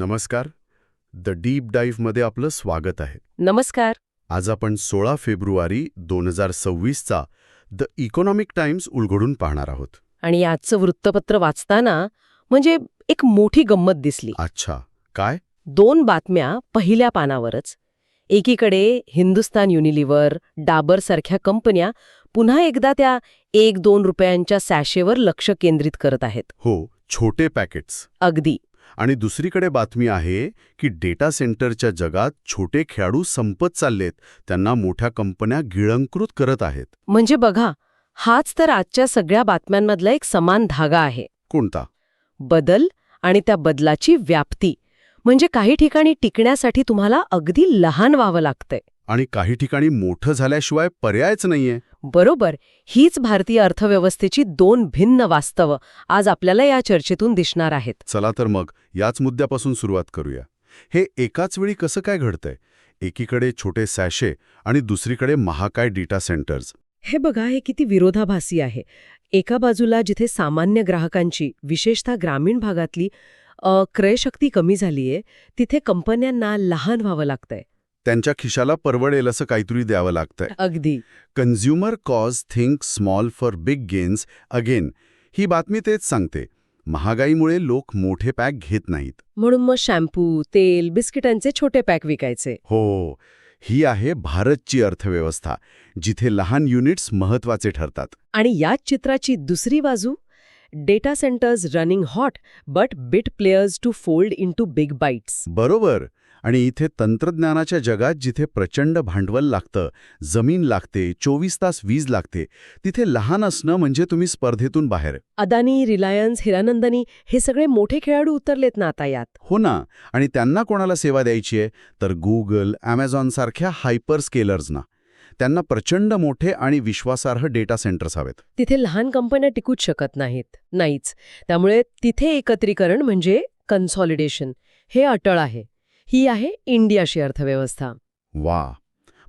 नमस्कार. The deep डाईव्हमध्ये आपलं स्वागत आहे. नमस्कार. आज आपण सोळा फेब्रुवारी दोन हजार सव्वीसचा द इकॉनॉमिक टाइम्स उलगडून पाहणार आहोत. आणि आजचं वृत्तपत्र वाचताना म्हणजे एक मोठी गंमत दिसली. अच्छा. काय? दोन बातम्या पहिल्या पानावरच. एकीकडे हिंदुस्तान युनिलिव्हर डाबर सारख्या कंपन्या पुन्हा एकदा त्या एक दोन रुपयांच्या सॅशेवर लक्ष केंद्रित करत आहेत. हो छोटे पॅकेट्स. अगदी. आणि दुसरीकडे बातमी आहे की डेटा सेंटरच्या जगात छोटे खेळाडू संपत चाललेत. त्यांना मोठ्या कंपन्या गिळंकृत करत आहेत. म्हणजे बघा हाच तर आजच्या सगळ्या बातम्यांमधला एक समान धागा आहे. कोणता? बदल आणि त्या बदलाची व्याप्ती. म्हणजे काही ठिकाणी टिकण्यासाठी तुम्हाला अगदी लहान व्हावं लागतंय. आणि काही ठिकाणी मोठं झाल्याशिवाय पर्यायच नाहीये. बरोबर हीच भारतीय अर्थव्यवस्थेची दोन भिन्न वास्तवं आज आपल्याला या चर्चेतून दिसणार आहेत. चला तर मग याच मुद्द्यापासून सुरुवात करूया. हे एकाच वेळी कसं काय घडतंय? एकीकडे छोटे सॅशे आणि दुसरीकडे महाकाय डेटा सेंटर्स. हे बघा हे किती विरोधाभासी आहे. एका बाजूला जिथे सामान्य ग्राहकांची विशेषतः ग्रामीण भागातली क्रयशक्ती कमी झालीये तिथे कंपन्यांना लहान व्हावं लागतंय. त्यांच्या खिशाला परवडेल असं काहीतरी द्यावं लागतंय. अगदी. Consumer cos think small for big gains again ही बातमी तेच सांगते. महागाईमुळे लोक मोठे पॅक घेत नाहीत. म्हणून मग शॅम्पू तेल बिस्किटांचे छोटे पॅक विकायचे. हो. ही आहे भारतची अर्थव्यवस्था जिथे लहान युनिट्स महत्त्वाचे ठरतात. आणि याच चित्राची दुसरी बाजू? Data centres running hot but bit players to fold into big bytes बरोबर. आणि इथे तंत्रज्ञानाच्या जगात जिथे प्रचंड भांडवल लागतं जमीन लागते चोवीस तास वीज लागते तिथे लहान असणं म्हणजे तुम्ही स्पर्धेतून बाहेर. अदानी रिलायन्स हिरानंदनी हे सगळे मोठे खेळाडू उतरलेत ना आता यात? हो ना. आणि त्यांना कोणाला सेवा द्यायची आहे? तर गुगल ॲमेझॉनसारख्या हायपर स्केलर्सना त्यांना प्रचंड मोठे आणि विश्वासार्ह डेटा सेंटर्स हवेत. तिथे लहान कंपन्या टिकूच शकत नाहीत. नाहीच. त्यामुळे तिथे एकत्रीकरण म्हणजे कन्सॉलिडेशन. हे अटळ आहे. ही आहे इंडियाची अर्थव्यवस्था. वा.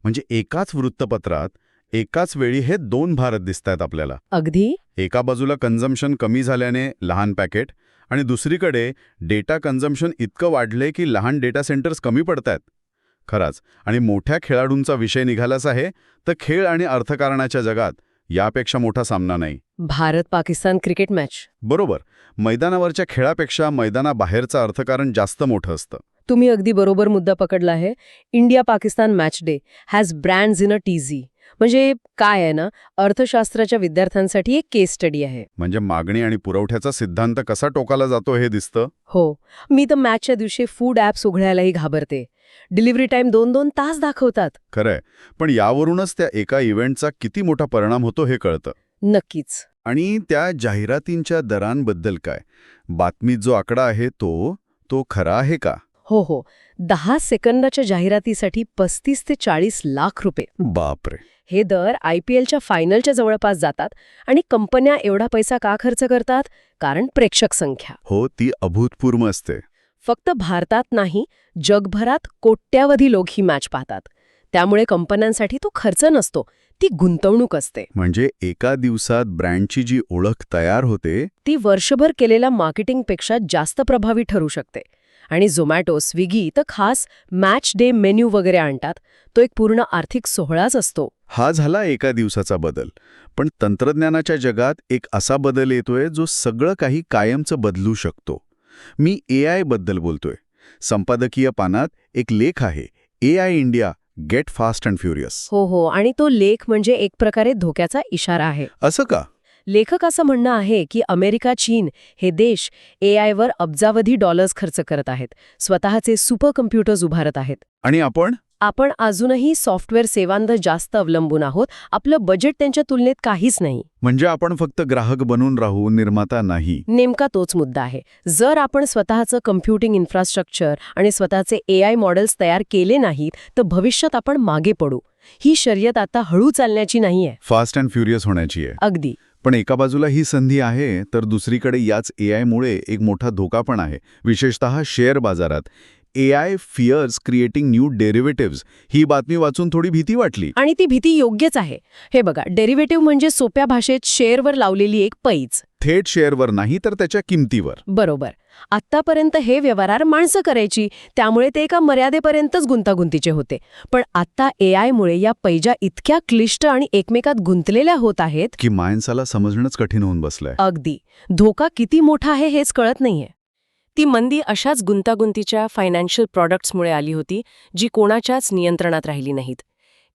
म्हणजे एकाच वृत्तपत्रात एकाच वेळी हे दोन भारत दिसतायत आपल्याला. अगदी. एका बाजूला कन्झम्पशन कमी झाल्याने लहान पॅकेट आणि दुसरीकडे डेटा कन्झम्पशन इतकं वाढलंय की लहान डेटा सेंटर्स कमी पडतायत. खराच. आणि मोठ्या खेळाडूंचा विषय निघालाच आहे तर खेळ आणि अर्थकारणाच्या जगात यापेक्षा मोठा सामना नाही. Bharat Pakistan cricket match. बरोबर. मैदानावरच्या खेळापेक्षा मैदानाबाहेरचं अर्थकारण जास्त मोठं असतं. तुम्ही अगदी बरोबर मुद्दा पकडला आहे. India Pakistan match day has brands in a tizzy म्हणजे काय आहे ना अर्थशास्त्राच्या विद्यार्थ्यांसाठी एक केस स्टडी आहे. म्हणजे मागणी आणि पुरवठ्याचा सिद्धांत कसा टोकाला जातो हे दिसतं? हो. मी तर मॅचच्या दिवशी फूड ॲप्स उघडायलाही घाबरते. डिलिव्हरी टाइम दोन दोन तास दाखवतात. खरंय. पण यावरूनच त्या एका इव्हेंटचा किती मोठा परिणाम होतो हे कळतं. नक्कीच. आणि त्या जाहिरातींच्या दरांबद्दल काय? बातमीत जो आकडा आहे तो तो खरा आहे का? हो हो. दहा सेकंदाच्या जाहिरातीसाठी पस्तीस ते चाळीस लाख रुपये. बापरे. हे दर आय पी एलच्या फायनलच्या जवळपास जातात आणि कंपन्या एवढा पैसा का खर्च करतात? कारण प्रेक्षक संख्या. हो ती अभूतपूर्व असते. फक्त भारतात नाही जगभरात कोट्यावधी लोक ही मॅच पाहतात. त्यामुळे कंपन्यांसाठी तो खर्च नसतो ती गुंतवणूक असते. म्हणजे एका दिवसात ब्रँडची जी ओळख तयार होते ती वर्षभर केलेल्या मार्केटिंगपेक्षा जास्त प्रभावी ठरू शकते. आणि झोमॅटो स्विगी तर खास मॅच डे मेन्यू वगैरे आणतात. तो एक पूर्ण आर्थिक सोहळाच असतो. हा झाला एका दिवसाचा बदल. पण तंत्रज्ञानाच्या जगात एक असा बदल येतोय जो सगळं काही कायमचं बदलू शकतो. मी ए आयबद्दल बोलतोय. संपादकीय पानात एक लेख आहे. A I India get fast and furious हो हो. आणि तो लेख म्हणजे एक प्रकारे धोक्याचा इशारा आहे. असं का? लेखक असं म्हणणं आहे की अमेरिका चीन हे देश ए आयवर अब्जावधी डॉलर्स खर्च करत आहेत. स्वतःचे सुपर कम्प्युटर्स उभारत आहेत. आणि आपण? आपण अजूनही सॉफ्टवेअर सेवांवर जास्त अवलंबून आहोत. आपलं बजेट त्यांच्या तुलनेत काहीच नाही. म्हणजे आपण फक्त ग्राहक बनून राहू निर्माता नाही. नेमका तोच मुद्दा आहे. जर आपण स्वतःचं कम्प्युटिंग इन्फ्रास्ट्रक्चर आणि स्वतःचे ए आय मॉडेल्स तयार केले नाहीत तर भविष्यात आपण मागे पडू. ही शर्यत आता हळू चालण्याची नाहीये. फास्ट अँड फ्युरियस होण्याची आहे. अगदी. पण एका बाजूला ही संधी आहे तर दुसरीकडे याच ए आयमुळे एक मोठा धोका पण आहे. विशेषतः शेअर बाजारात. A I fears creating new derivatives ही बातमी वाचून थोडी भीती वाटली. आणि ती भीती योग्यच आहे. हे बघा डेरिव्हेटिव्ह म्हणजे सोप्या भाषेत शेअरवर लावलेली एक पैज. थेट शेअरवर नाही तर त्याच्या किमतीवर. बरोबर. आत्तापर्यंत हे व्यवहार माणसं करायची त्यामुळे ते एका मर्यादेपर्यंतच गुंतागुंतीचे होते. पण आता ए आयमुळे या पैजा इतक्या क्लिष्ट आणि एकमेकात गुंतलेल्या होत आहेत. की माणसाला समजणंच कठीण होऊन बसलंय. अगदी. धोका किती मोठा आहे हेच कळत नाहीये. ती मंदी अशाच गुंतागुंतीच्या फायनान्शियल प्रॉडक्ट्समुळे आली होती जी कोणाच्याच नियंत्रणात राहिली नाहीत.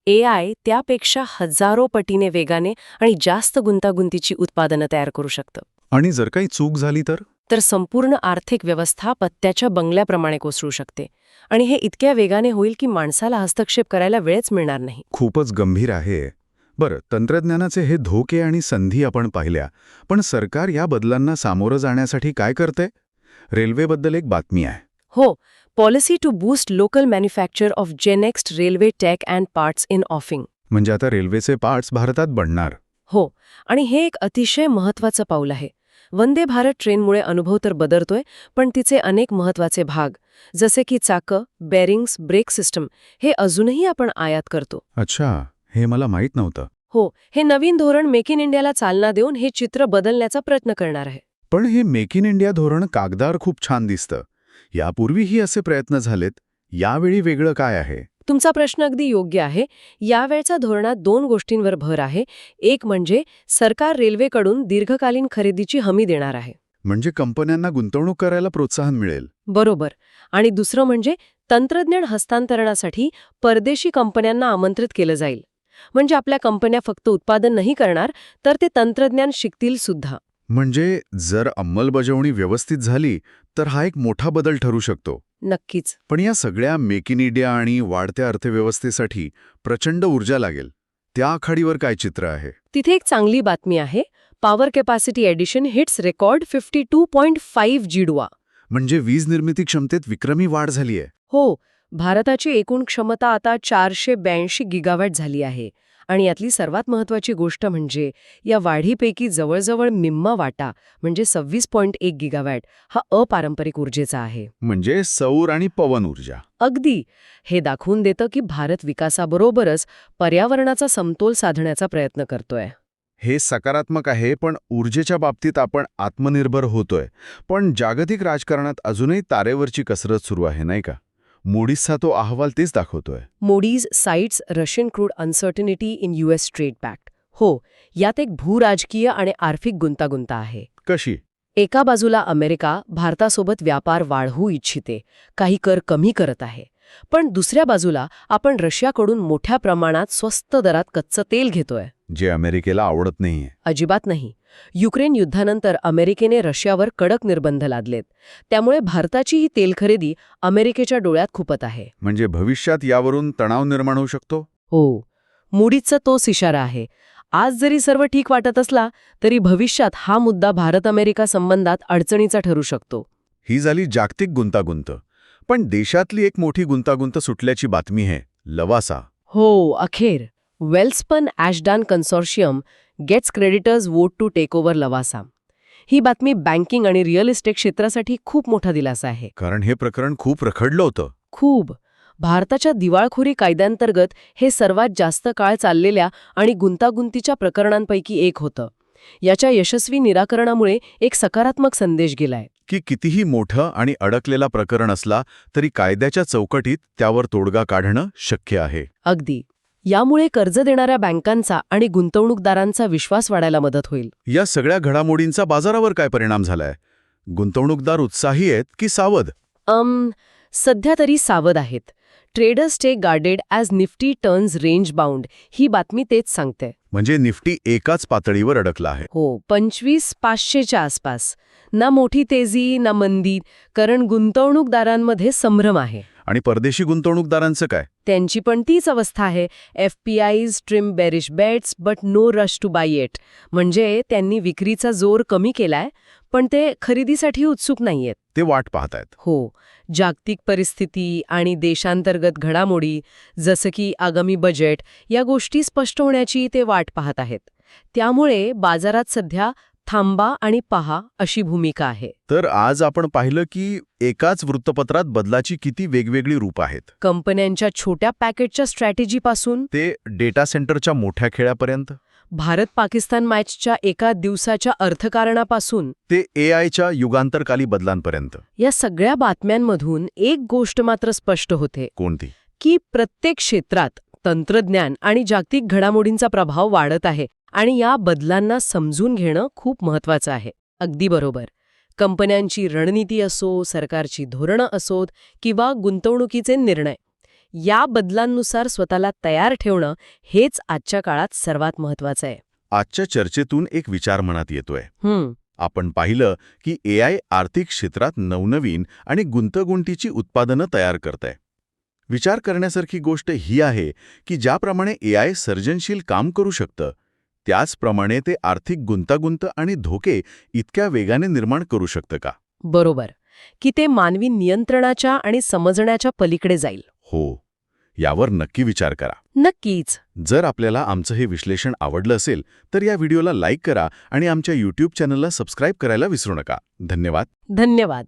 ए आय त्यापेक्षा हजारो पटीने वेगाने आणि जास्त गुंतागुंतीची उत्पादनं तयार करू शकतं. आणि जर काही चूक झाली तर? तर संपूर्ण आर्थिक व्यवस्था पत्त्याच्या बंगल्याप्रमाणे कोसळू शकते. आणि हे इतक्या वेगाने होईल की माणसाला हस्तक्षेप करायला वेळच मिळणार नाही. खूपच गंभीर आहे. बरं तंत्रज्ञानाचे हे धोके आणि संधी आपण पाहिल्या. पण सरकार या बदलांना सामोरं जाण्यासाठी काय करते? रेल्वेबद्दल एक बातमी आहे. हो policy to boost local manufacture of GenNext railway tech and parts in offing. म्हणजे आता रेल्वेचे पार्ट्स भारतात बनणार. हो आणि हे एक अतिशय महत्वाचं पाऊल आहे. वंदे भारत ट्रेनमुळे अनुभव तर बदलतोय पण तिचे अनेक महत्त्वाचे भाग जसे की चाकं बेरिंग्स ब्रेक सिस्टम हे अजूनही आपण आयात करतो. अच्छा हे मला माहीत नव्हतं. हो हे नवीन धोरण मेक इन इंडियाला चालना देऊन हे चित्र बदलण्याचा प्रयत्न करणार आहे. पण हे मेक इन इंडिया धोरण कागदार खूप छान दिसतं. यापूर्वीही असे प्रयत्न झालेत? यावेळी वेगळं काय आहे? तुमचा प्रश्न अगदी योग्य आहे. यावेळच्या धोरणात दोन गोष्टींवर भर आहे. एक म्हणजे सरकार रेल्वेकडून दीर्घकालीन खरेदीची हमी देणार आहे. म्हणजे कंपन्यांना गुंतवणूक करायला प्रोत्साहन मिळेल. बरोबर. आणि दुसरं म्हणजे तंत्रज्ञान हस्तांतरणासाठी परदेशी कंपन्यांना आमंत्रित केलं जाईल. म्हणजे आपल्या कंपन्या फक्त उत्पादन नाही करणार तर ते तंत्रज्ञान शिकतील सुद्धा. म्हणजे जर अंमलबजावणी व्यवस्थित झाली तर हा एक मोठा बदल ठरू शकतो. नक्कीच. पण या सगळ्या मेक इन इंडिया आणि वाढत्या अर्थव्यवस्थेसाठी प्रचंड ऊर्जा लागेल. त्या आखाडीवर काय चित्र आहे? तिथे एक चांगली बातमी आहे. Power capacity addition hits record fifty two point five जिडवा म्हणजे वीज निर्मिती क्षमतेत विक्रमी वाढ झालीय. हो भारताची एकूण क्षमता आता चारशे ब्याऐंशी गिगावॅट झाली आहे. आणि यातली सर्वात महत्वाची गोष्ट म्हणजे या वाढीपैकी जवळजवळ निम्मा वाटा म्हणजे सव्वीस पॉईंट एक गिगावॅट हा अपारंपरिक ऊर्जेचा आहे. म्हणजे सौर आणि पवन ऊर्जा. अगदी! हे दाखवून देतं की भारत विकासाबरोबरच पर्यावरणाचा समतोल साधण्याचा प्रयत्न करतोय. हे सकारात्मक आहे पण ऊर्जेच्या बाबतीत आपण आत्मनिर्भर होतोय. पण जागतिक राजकारणात अजूनही तारेवरची कसरत सुरू आहे नाही का? मोडीसचा तो अहवाल तेच दाखवतोय. Moody's cites Russian crude uncertainty in US trade pact हो यात एक भूराजकीय आणि आर्थिक गुंतागुंत आहे. कशी? एका बाजूला अमेरिका भारतासोबत व्यापार वाढवू इच्छिते काही कर कमी करत आहे. पण दुसऱ्या बाजूला आपण रशियाकडून मोठ्या प्रमाणात स्वस्त दरात कच्चं तेल घेतोय. जे अमेरिकेला आवडत नाहीये. अजिबात नाही. युक्रेन युद्धानंतर अमेरिकेने रशियावर कडक निर्बंध लादलेत. त्यामुळे भारताची ही तेल खरेदी अमेरिकेच्या डोळ्यात खुपत आहे. म्हणजे भविष्यात यावरून तणाव निर्माण होऊ शकतो? हो. मुडीचा तोच इशारा आहे. आज जरी सर्व ठीक वाटत असला तरी भविष्यात हा मुद्दा भारत अमेरिका संबंधात अडचणीचा ठरू शकतो. ही झाली जागतिक गुंतागुंत. पण देशातली एक मोठी गुंतागुंत सुटल्याची बातमी आहे. लवासा. हो अखेर. Welspun Ashdan consortium gets creditors vote to take over Lavasa. ही बातमी बँकिंग आणि रिअल इस्टेट क्षेत्रासाठी खूप मोठा दिलासा आहे. कारण हे प्रकरण खूप रखडलं होतं. खूप. भारताच्या दिवाळखोरी कायद्यांतर्गत हे सर्वात जास्त काळ चाललेल्या आणि गुंतागुंतीच्या प्रकरणांपैकी एक होतं. याच्या यशस्वी निराकरणामुळे एक सकारात्मक संदेश गेलाय. की कितीही मोठं आणि अडकलेला प्रकरण असला तरी कायद्याच्या चौकटीत त्यावर तोडगा काढणं शक्य आहे. अगदी. यामुळे कर्ज देणाऱ्या बँकांचा आणि गुंतवणूकदारांचा विश्वास वाढायला मदत होईल. या सगळ्या घडामोडींचा बाजारावर काय परिणाम झालाय? गुंतवणूकदार उत्साही आहेत की सावध? अम सध्या तरी सावध आहेत. Traders stay guarded as Nifty turns range bound ही बातमी तेच सांगते. म्हणजे निफ्टी एकाच पातळीवर अडकला आहे. हो पंचवीस पाचशेच्या आसपास. ना मोठी तेजी ना मंदी कारण गुंतवणूकदारांमध्ये संभ्रम आहे. आणि परदेशी गुंतवणूकदारांचं काय? त्यांची पण तीच अवस्था आहे. F P Is trim bearish bets but no rush to buy it म्हणजे त्यांनी विक्रीचा जोर कमी केलाय पण ते खरेदीसाठी उत्सुक नाहीयेत. ते वाट पाहतायत. हो. जागतिक परिस्थिती आणि देशांतर्गत घडामोडी जसं की आगामी बजेट या गोष्टी स्पष्ट होण्याची ते वाट पाहत आहेत. त्यामुळे बाजारात सध्या थांबा आणि पहा अशी भूमिका आहे. तर आज आपण पाहिलं की एकाच वृत्तपत्रात बदलाची किती वेगवेगळी रूप आहेत. कंपन्यांच्या छोट्या पॅकेटच्या स्ट्रॅटेजीपासून ते डेटा सेंटरच्या मोठ्या खेळापर्यंत भारत पाकिस्तान मॅचच्या एका दिवसाच्या अर्थकारणापासून ते ए आयच्या युगांतरकाली बदलांपर्यंत? या सगळ्या बातम्यांमधून एक गोष्ट मात्र स्पष्ट होते. कोणती? की प्रत्येक क्षेत्रात तंत्रज्ञान आणि जागतिक घडामोडींचा प्रभाव वाढत आहे. आणि या बदलांना समजून घेणं खूप महत्वाचं आहे. अगदी बरोबर. कंपन्यांची रणनीती असो सरकारची धोरणं असोत किंवा गुंतवणुकीचे निर्णय या बदलांनुसार स्वतःला तयार ठेवणं हेच आजच्या काळात सर्वात महत्वाचं आहे. आजच्या चर्चेतून एक विचार मनात येतोय. आपण पाहिलं की ए आय आर्थिक क्षेत्रात नवनवीन आणि गुंतगुंतीची उत्पादनं तयार करतंय. विचार करण्यासारखी गोष्ट ही आहे की ज्याप्रमाणे ए आय सर्जनशील काम करू शकतं त्याचप्रमाणे ते आर्थिक गुंतागुंत आणि धोके इतक्या वेगाने निर्माण करू शकतं का? बरोबर. की ते मानवी नियंत्रणाच्या आणि समजण्याच्या पलीकडे जाईल. हो. यावर नक्की विचार करा. नक्कीच. जर आपल्याला आमचं हे विश्लेषण आवडलं असेल तर या व्हिडिओला लाईक करा आणि आमच्या यूट्यूब चॅनलला सबस्क्राईब करायला विसरू नका. धन्यवाद. धन्यवाद.